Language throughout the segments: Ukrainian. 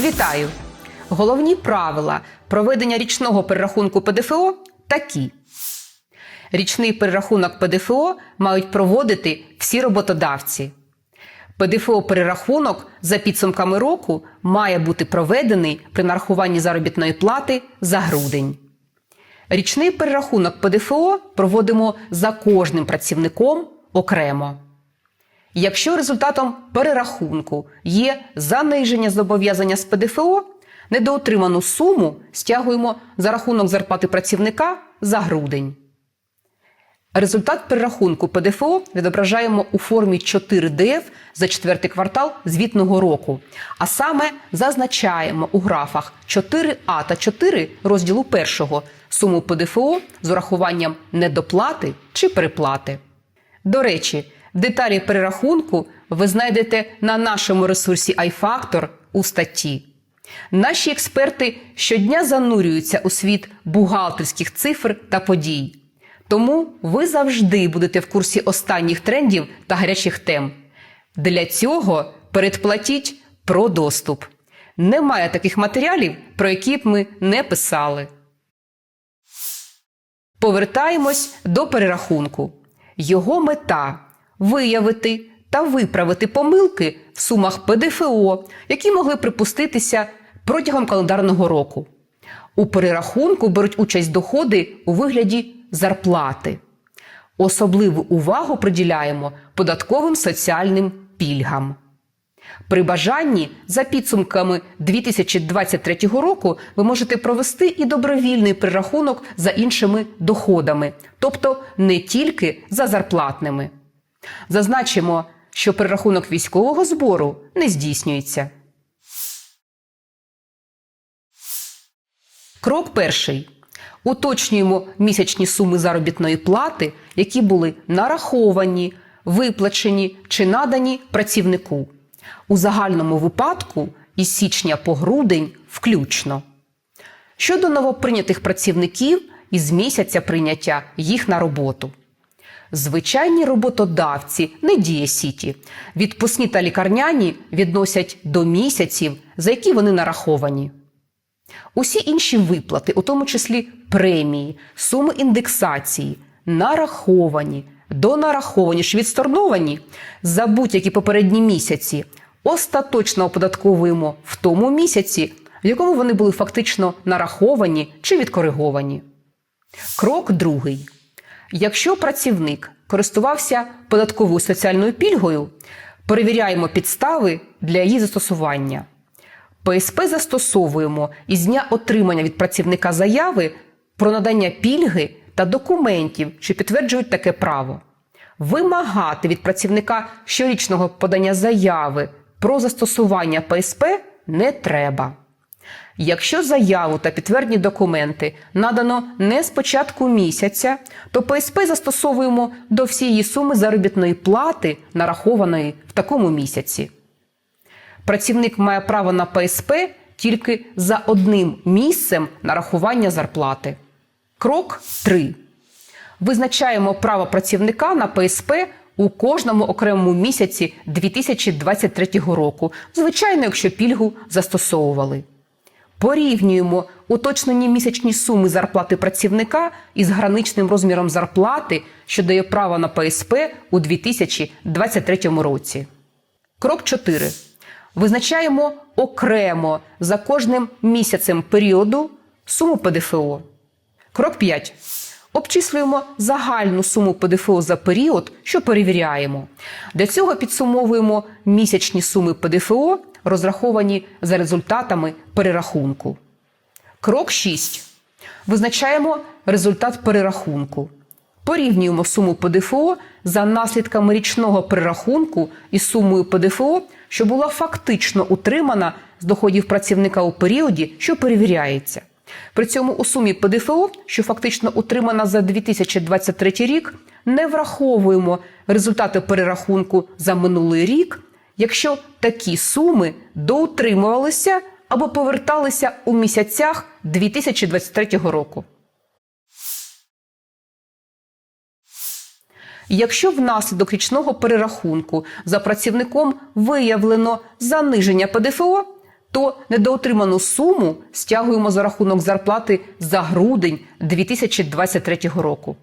Вітаю! Головні правила проведення річного перерахунку ПДФО такі. Річний перерахунок ПДФО мають проводити всі роботодавці. ПДФО перерахунок за підсумками року має бути проведений при нарахуванні заробітної плати за грудень. Річний перерахунок ПДФО проводимо за кожним працівником окремо. Якщо результатом перерахунку є заниження зобов'язання з ПДФО, недоотриману суму стягуємо за рахунок зарплати працівника за грудень. Результат перерахунку ПДФО відображаємо у формі 4ДФ за четвертий квартал звітного року. А саме зазначаємо у графах 4А та 4 розділу першого суму ПДФО з урахуванням недоплати чи переплати. До речі, деталі перерахунку ви знайдете на нашому ресурсі iFactor у статті. Наші експерти щодня занурюються у світ бухгалтерських цифр та подій. Тому ви завжди будете в курсі останніх трендів та гарячих тем. Для цього передплатіть про доступ. Немає таких матеріалів, про які б ми не писали. Повертаємось до перерахунку. Його мета виявити та виправити помилки в сумах ПДФО, які могли припуститися протягом календарного року. У перерахунку беруть участь доходи у вигляді зарплати. Особливу увагу приділяємо податковим соціальним пільгам. При бажанні за підсумками 2023 року ви можете провести і добровільний перерахунок за іншими доходами, тобто не тільки за зарплатними. Зазначимо, що перерахунок військового збору не здійснюється. Крок перший. Уточнюємо місячні суми заробітної плати, які були нараховані, виплачені чи надані працівнику. У загальному випадку із січня по грудень включно. Щодо новоприйнятих працівників із місяця прийняття їх на роботу. Звичайні роботодавці, не діє сіті, відпускні та лікарняні відносять до місяців, за які вони нараховані. Усі інші виплати, у тому числі премії, суми індексації, нараховані, донараховані ж відсторновані за будь-які попередні місяці, остаточно оподатковуємо в тому місяці, в якому вони були фактично нараховані чи відкориговані. Крок другий. Якщо працівник користувався податковою соціальною пільгою, перевіряємо підстави для її застосування. ПСП застосовуємо із дня отримання від працівника заяви про надання пільги та документів, що підтверджують таке право. Вимагати від працівника щорічного подання заяви про застосування ПСП не треба. Якщо заяву та підтвердні документи надано не з початку місяця, то ПСП застосовуємо до всієї суми заробітної плати, нарахованої в такому місяці. Працівник має право на ПСП тільки за одним місцем нарахування зарплати. Крок 3. Визначаємо право працівника на ПСП у кожному окремому місяці 2023 року, звичайно, якщо пільгу застосовували. Порівнюємо уточнені місячні суми зарплати працівника із граничним розміром зарплати, що дає право на ПСП у 2023 році. Крок 4. Визначаємо окремо за кожним місяцем періоду суму ПДФО. Крок 5. Обчислюємо загальну суму ПДФО за період, що перевіряємо. Для цього підсумовуємо місячні суми ПДФО, розраховані за результатами перерахунку. Крок 6. Визначаємо результат перерахунку. Порівнюємо суму ПДФО за наслідками річного перерахунку із сумою ПДФО, що була фактично утримана з доходів працівника у періоді, що перевіряється. При цьому у сумі ПДФО, що фактично утримана за 2023 рік, не враховуємо результати перерахунку за минулий рік, якщо такі суми доутримувалися або поверталися у місяцях 2023 року. Якщо внаслідок річного перерахунку за працівником виявлено заниження ПДФО, то недоотриману суму стягуємо за рахунок зарплати за грудень 2023 року.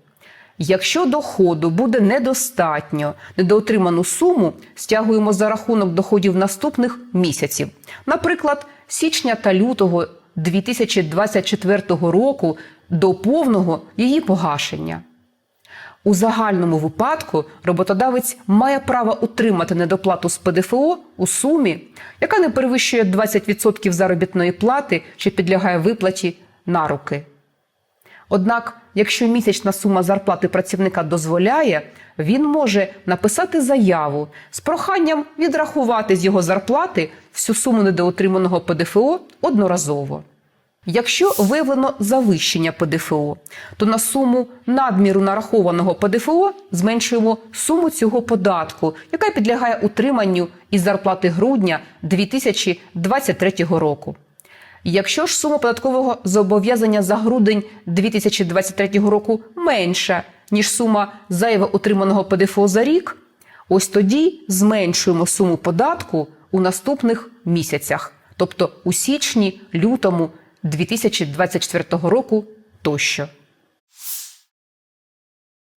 Якщо доходу буде недостатньо, недоотриману суму стягуємо за рахунок доходів наступних місяців, наприклад, січня та лютого 2024 року до повного її погашення. У загальному випадку роботодавець має право утримати недоплату з ПДФО у сумі, яка не перевищує 20% заробітної плати чи підлягає виплаті на руки. Однак, якщо місячна сума зарплати працівника дозволяє, він може написати заяву з проханням відрахувати з його зарплати всю суму недоотриманого ПДФО одноразово. Якщо виявлено завищення ПДФО, то на суму надміру нарахованого ПДФО зменшуємо суму цього податку, яка підлягає утриманню із зарплати грудня 2023 року. Якщо ж сума податкового зобов'язання за грудень 2023 року менша, ніж сума зайво отриманого ПДФО за рік, ось тоді зменшуємо суму податку у наступних місяцях, тобто у січні, лютому 2024 року тощо.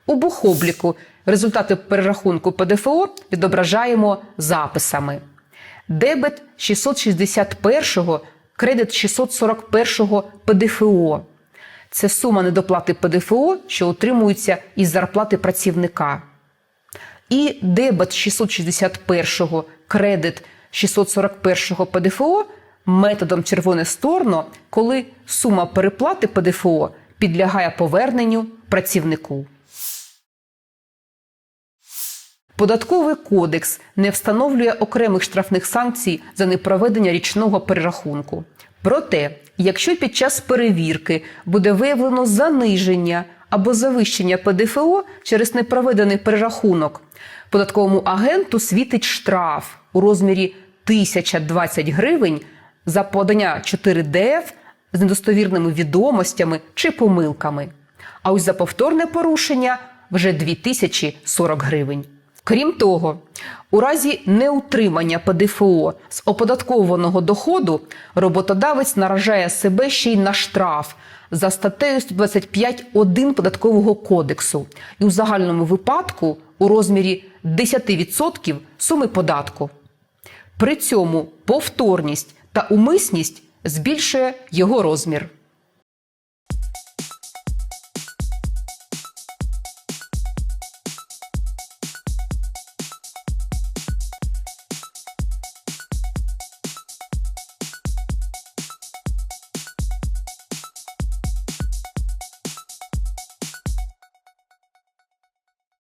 У бухобліку результати перерахунку ПДФО відображаємо записами. Дебет 661, кредит 641 ПДФО. Це сума недоплати ПДФО, що отримується із зарплати працівника. І дебет 661, кредит 641 ПДФО методом червоне сторно, коли сума переплати ПДФО підлягає поверненню працівнику. Податковий кодекс не встановлює окремих штрафних санкцій за непроведення річного перерахунку. Проте, якщо під час перевірки буде виявлено заниження або завищення ПДФО через непроведений перерахунок, податковому агенту світить штраф у розмірі 1020 гривень за подання 4ДФ з недостовірними відомостями чи помилками. А ось за повторне порушення вже 2040 гривень. Крім того, у разі неутримання ПДФО з оподаткованого доходу роботодавець наражає себе ще й на штраф за статтею 125.1 податкового кодексу і у загальному випадку у розмірі 10% суми податку. При цьому повторність та умисність збільшує його розмір.